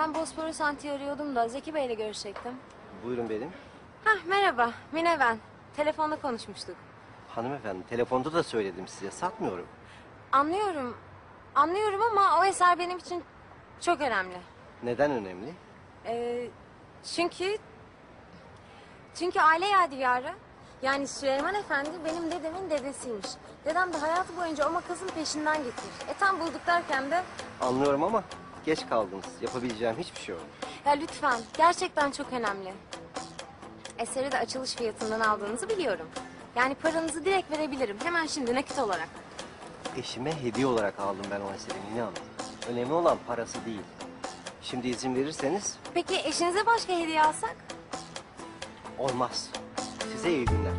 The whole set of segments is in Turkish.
Ben Bosporus Anti'yi arıyordum da Zeki Bey'le görüşecektim. Buyurun benim. Hah merhaba, Mine ben. Telefonda konuşmuştuk. Hanımefendi telefonda da söyledim size satmıyorum. Anlıyorum, anlıyorum ama o eser benim için çok önemli. Neden önemli? Ee, çünkü... Çünkü aile yadigarı. Yani Süleyman Efendi benim dedemin dedesiymiş. Dedem de hayatı boyunca o makasın peşinden gitmiş. E tam bulduk derken de... Anlıyorum ama geç kaldınız. Yapabileceğim hiçbir şey yok. Ya lütfen, gerçekten çok önemli. Eseri de açılış fiyatından aldığınızı biliyorum. Yani paranızı direkt verebilirim. Hemen şimdi nakit olarak. Eşime hediye olarak aldım ben o eseri Mine Hanım. Önemli olan parası değil. Şimdi izin verirseniz Peki eşinize başka hediye alsak? olmaz. Size iyi günler.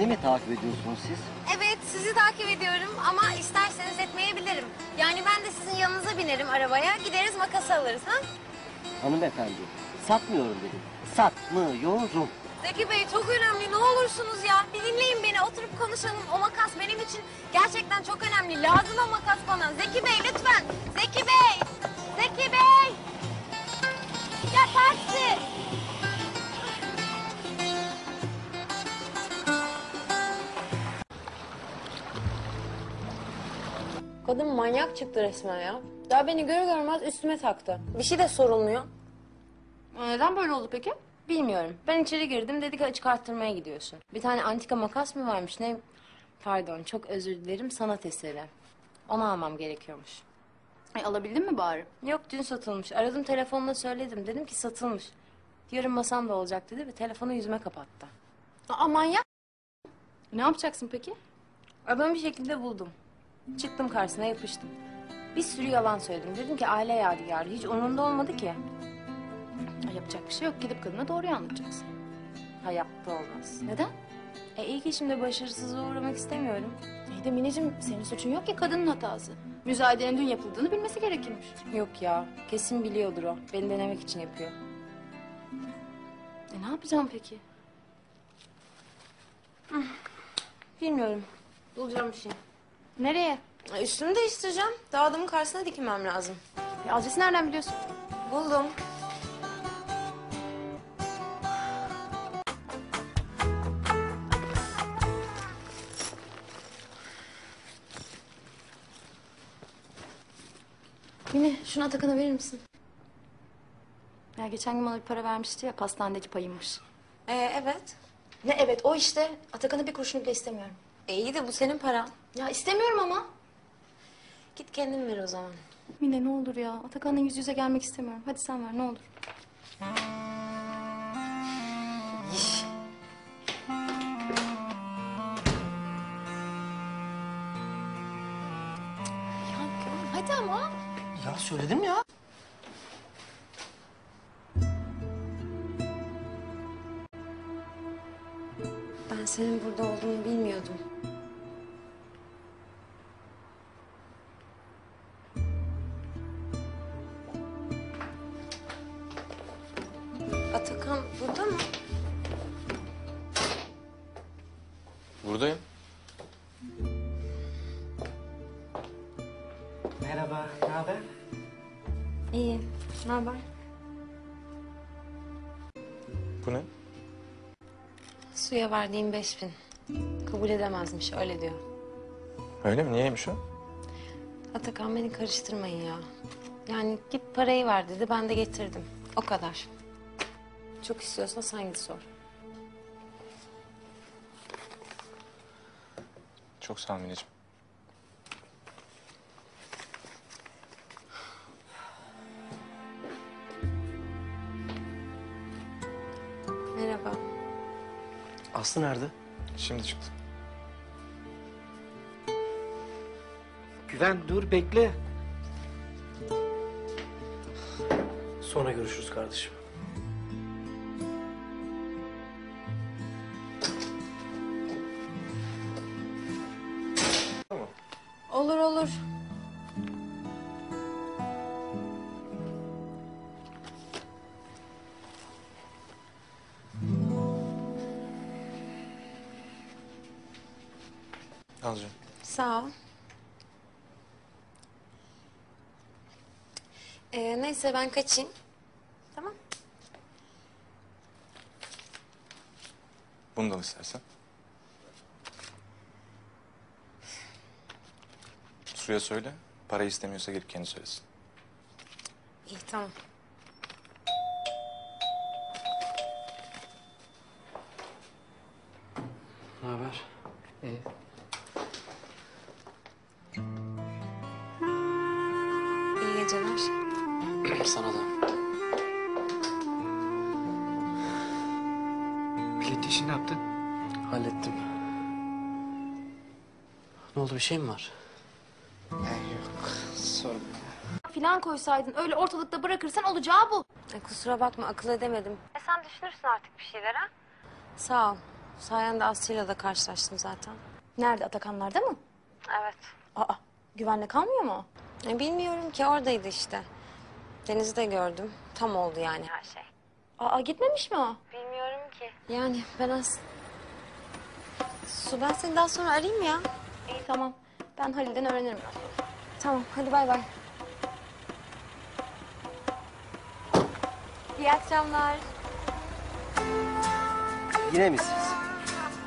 Beni mi takip ediyorsunuz siz? Evet, sizi takip ediyorum ama isterseniz etmeyebilirim. Yani ben de sizin yanınıza binerim arabaya, gideriz makası alırız ha? Hanımefendi satmıyorum dedim. Satmıyorum. Zeki Bey çok önemli, ne olursunuz ya. Bir dinleyin beni, oturup konuşalım. O makas benim için gerçekten çok önemli. Lazım o makas bana. Zeki Bey lütfen. Zeki Bey! Zeki Bey! Ya taksi! Kadın manyak çıktı resmen ya. Daha beni görür görmez üstüme taktı. Bir şey de sorulmuyor. Neden böyle oldu peki? Bilmiyorum. Ben içeri girdim dedi ki açık arttırmaya gidiyorsun. Bir tane antika makas mı varmış ne? Pardon çok özür dilerim sanat eseri. Onu almam gerekiyormuş. Ay, alabildin mi bari? Yok dün satılmış. Aradım telefonla söyledim. Dedim ki satılmış. Yarın masamda olacak dedi ve telefonu yüzüme kapattı. Aa manyak. Ne yapacaksın peki? Adamı bir şekilde buldum. Çıktım karşısına yapıştım. Bir sürü yalan söyledim. Dedim ki aile yadigarı. Hiç umurumda olmadı ki. Yapacak bir şey yok. Gidip kadına doğruyu anlatacaksın. Hayatta olmaz. Neden? E iyi ki şimdi başarısızlığa uğramak istemiyorum. İyi de Mineciğim senin suçun yok ki kadının hatası. Müzayedenin dün yapıldığını bilmesi gerekirmiş. Yok ya. Kesin biliyordur o. Beni denemek için yapıyor. E ne yapacağım peki? Bilmiyorum. Bulacağım bir şey. Nereye? E, Üstümü değiştireceğim. Daha adamın karşısına dikilmem lazım. E, adresi nereden biliyorsun? Buldum. Mine şunu Atakan'a verir misin? Ya geçen gün bana bir para vermişti ya pastanedeki payıymış. Ee, evet. Ne evet o işte. Atakan'a bir kuruşunu bile istemiyorum. E, iyi de bu senin paran. Ya istemiyorum ama. Git kendin ver o zaman. Mine ne olur ya. Atakan'la yüz yüze gelmek istemiyorum. Hadi sen ver ne olur. Ya Gönül, hadi ama. Ya söyledim ya. Ben senin burada olduğunu Atakan burada mı? Buradayım. Merhaba, ne haber? İyi. Ne haber? Bu ne? Suya verdiğim beş bin. Kabul edemezmiş öyle diyor. Öyle mi? Niyeymiş o? Atakan beni karıştırmayın ya. Yani git parayı ver dedi ben de getirdim. O kadar. Çok istiyorsan sen git sor. Çok sağ ol Mineciğim. Merhaba. Aslı nerede? Şimdi çıktı. Güven dur bekle. Sonra görüşürüz kardeşim. Canım. Sağ ol. Ee, neyse ben kaçayım. Tamam. Bunu da al istersen. Suya söyle. Parayı istemiyorsa gelip kendi söylesin. İyi tamam. Ne haber? İyi. Geceler. Sana da. Bilet işini ne yaptın? Hallettim. Ne oldu bir şey mi var? yok. Sorma. Filan koysaydın öyle ortalıkta bırakırsan olacağı bu. Ay, kusura bakma akıl edemedim. E sen düşünürsün artık bir şeyler ha? Sağ ol. Sayende Aslı'yla da karşılaştım zaten. Nerede Atakanlar'da mı? Evet. Aa güvenle kalmıyor mu? E, bilmiyorum ki oradaydı işte. Deniz'i de gördüm. Tam oldu yani her şey. Aa gitmemiş mi o? Bilmiyorum ki. Yani ben az... Su ben seni daha sonra arayayım ya. İyi tamam. Ben Halil'den öğrenirim. Tamam hadi bay bay. İyi akşamlar. Yine mi siz?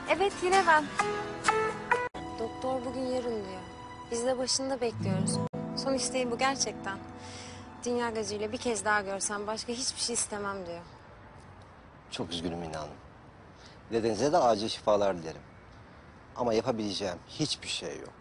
Evet yine ben. Doktor bugün yarın diyor. Biz de başında bekliyoruz. Son isteği bu gerçekten. Dünya gözüyle bir kez daha görsem başka hiçbir şey istemem diyor. Çok üzgünüm Mine Hanım. Dedenize de acil şifalar dilerim. Ama yapabileceğim hiçbir şey yok.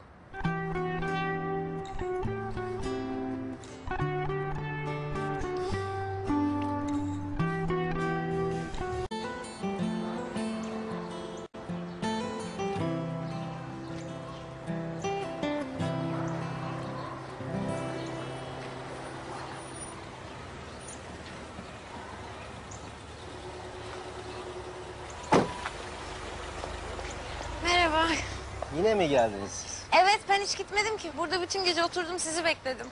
Yine mi geldiniz siz? Evet ben hiç gitmedim ki. Burada bütün gece oturdum sizi bekledim.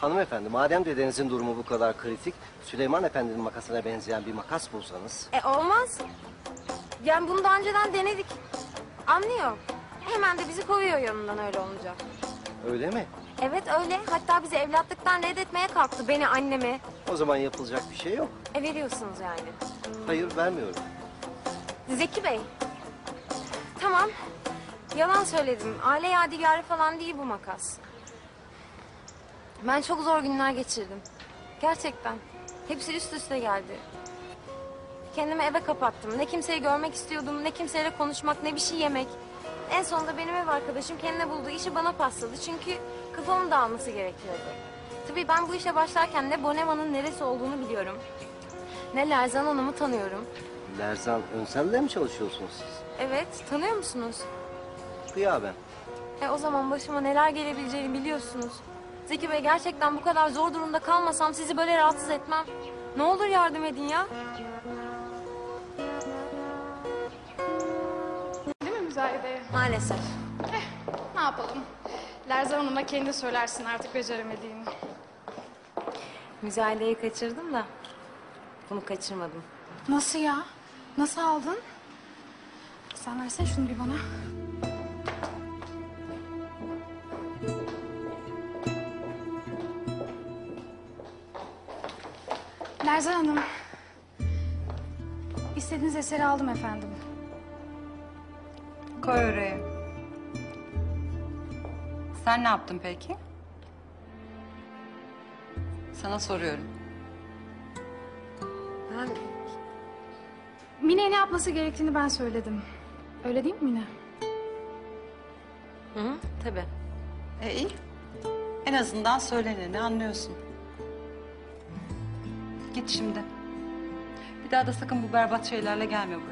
Hanımefendi, madem dedenizin durumu bu kadar kritik, Süleyman Efendi'nin makasına benzeyen bir makas bulsanız... E olmaz. Yani bunu daha önceden denedik. Anlıyor. Hemen de bizi kovuyor yanından öyle olunca. Öyle mi? Evet öyle. Hatta bizi evlatlıktan reddetmeye kalktı. Beni annemi. O zaman yapılacak bir şey yok. E veriyorsunuz yani. Hayır, vermiyorum. Zeki Bey. Tamam. Yalan söyledim. Aile yadigarı falan değil bu makas. Ben çok zor günler geçirdim. Gerçekten. Hepsi üst üste geldi. Kendimi eve kapattım. Ne kimseyi görmek istiyordum, ne kimseyle konuşmak, ne bir şey yemek. En sonunda benim ev arkadaşım kendine bulduğu işi bana pasladı. Çünkü kafamın dağılması gerekiyordu. Tabii ben bu işe başlarken ne Bonema'nın neresi olduğunu biliyorum. Ne Lerzan Hanım'ı tanıyorum. Lerzan Önsel'le mi çalışıyorsunuz siz? Evet, tanıyor musunuz? Gıyaben. E o zaman başıma neler gelebileceğini biliyorsunuz. Zeki Bey gerçekten bu kadar zor durumda kalmasam sizi böyle rahatsız etmem. Ne olur yardım edin ya. Değil mi Müzayede? Maalesef. Ne yapalım? Lerzan Hanım'a kendi söylersin artık beceremediğini. Müzayedeyi kaçırdım da bunu kaçırmadım. Nasıl ya? Nasıl aldın? Sen versene şunu bir bana. Lerzan Hanım. İstediğiniz eseri aldım efendim. Koy oraya. Sen ne yaptın peki? Sana soruyorum. Ben Mine'ye ne yapması gerektiğini ben söyledim. Öyle değil mi Mine? Hı hı, tabii. E iyi. En azından söyleneni anlıyorsun. Git şimdi. Bir daha da sakın bu berbat şeylerle gelme buraya.